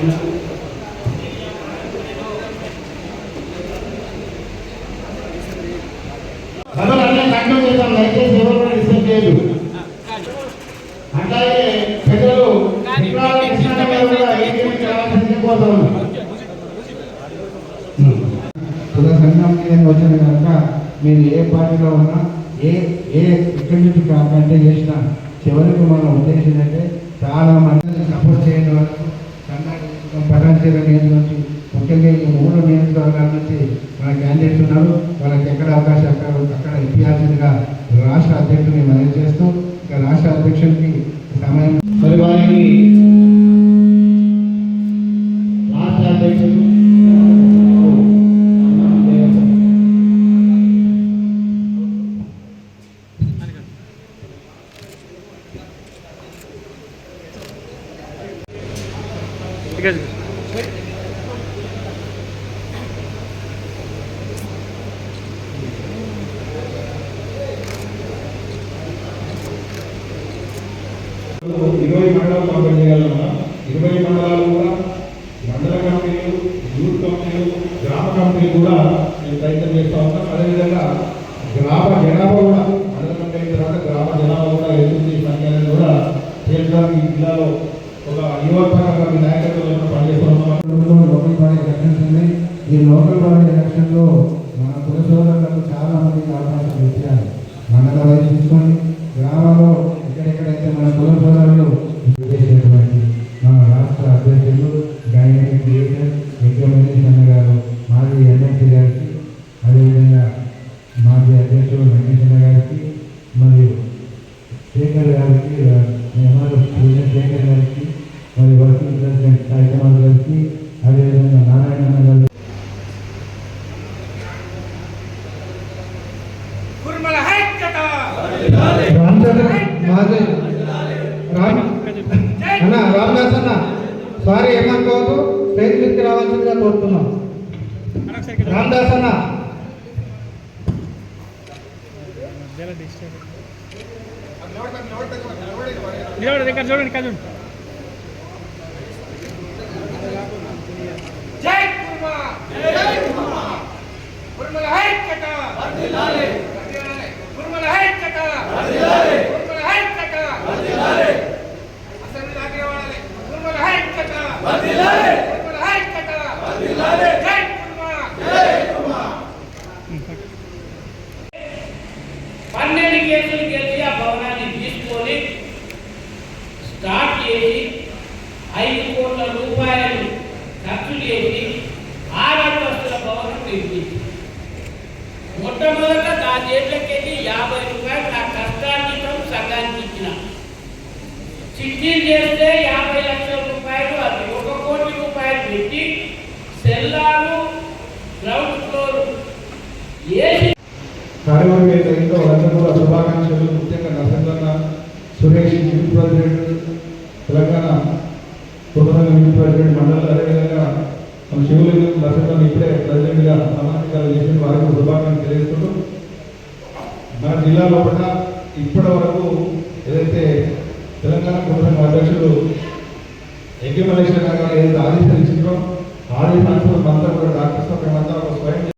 సభలు కంట్రోల్ చేద్దాం దయచేసి ఎవరు కూడా డిస్టర్బ్ చేయదు అట్లాగే సంఘం వచ్చిన కనుక మీరు ఏ పార్టీలో ఉన్నా ఏ ఏ ఎక్కడి నుంచి కంటే చేసిన చివరికి మన ఉద్దేశం అంటే చాలా మంది సపోర్ట్ చేయడం వరకు పటాన్చేరు నియోజకవర్గం నుంచి ముఖ్యంగా ఈ మూడు నియోజకవర్గాల నుంచి మన క్యాండిడేట్స్ ఉన్నారు. వాళ్ళకి ఎక్కడ అవకాశం అక్కడ అక్కడ ఇప్పించాల్సిందిగా రాష్ట్ర అధ్యక్షుడిని మనం చేస్తూ ఇక రాష్ట్ర అధ్యక్షుడికి సమయం మరి వారికి రాష్ట్ర అధ్యక్షుడు ఇరవై మండలాలు పంపిణీ చేయగలమా? ఇరవై మండలాలు కూడా మండల కంపెనీలు యూత్ కంపెనీలు గ్రామ కంపెనీలు కూడా మేము ప్రయత్నం చేస్తూ ఉంటాం అదేవిధంగా గ్రామ ఈ లోకల్ బాడీ ఎలక్షన్లో మన కుల చాలా మందికి అవకాశం ఇచ్చారు. మండల వైపు తీసుకోండి గ్రామంలో ఎక్కడెక్కడైతే మన కుల సోదరులు చేసినటువంటి మన రాష్ట్ర అధ్యక్షులు డైనమిక్ క్రియేటర్ విక్రమేష్ అన్న గారు మాజీ ఎమ్మెల్సీ గారికి అదేవిధంగా మాజీ అధ్యక్షుడు వెంకటేశ్వర గారికి మరియు శేఖర్ గారికి మెహమాన్ పూజ శేఖర్ గారికి మరియు వర్కింగ్ ప్రెసిడెంట్ కార్యక్రమాలు గారికి అదేవిధంగా నారాయణ అన్న గారు రామచంద్ర మాది. రామ్. అన్న రామదాస్ అన్న సారీ ఏమనుకోవద్దు. స్టేజ్ మీదకి రావాల్సిందిగా కోరుతున్నాం. రామదాస్ అన్న. ఇక్కడ చూడండి ఇక్కడ చూడండి జై కుర్మా. జై కుర్మా. కుర్మల హైకట పన్నెండు కేసులు గెలిచి ఆ భవనాన్ని తీసుకొని స్టార్ట్ చేసి ఐదు కోట్ల రూపాయలు ఖర్చు చేసి ఆరంతస్తుల భవనం నిర్మించి మొట్టమొదట నా చేతులకెళ్ళి యాభై రూపాయలు నా కష్టార్జితం సగానికి ఇచ్చిన చిట్టీలు చేస్తే యాభై లక్షల రూపాయలు అది ఒక కోటి రూపాయలు పెట్టి సెల్లాలు గ్రౌండ్ ఫ్లోర్ ఏసి కార్యవర్గ ఏంటో వాళ్ళందరూ కూడా శుభాకాంక్షలు. ముఖ్యంగా నరసింహన్న సురేష్ యూత్ ప్రెసిడెంట్ తెలంగాణ కుటుంబ యూత్ ప్రెసిడెంట్ మండలి అదేవిధంగా మన శివులింగం నరసింహన్ ఇప్పుడే ప్రెసిడెంట్గా సమానంగా చేసిన వారికి శుభాకాంక్షలు తెలియజేస్తూ జిల్లా లోపల ఇప్పటి వరకు ఏదైతే తెలంగాణ కుటుంబ అధ్యక్షుడు ఎంకే మలేషియా గారు ఏదైతే ఆదేశాలు ఇచ్చిందో ఆదేశాలు అంతా కూడా డాక్టర్స్ ఒక స్వయం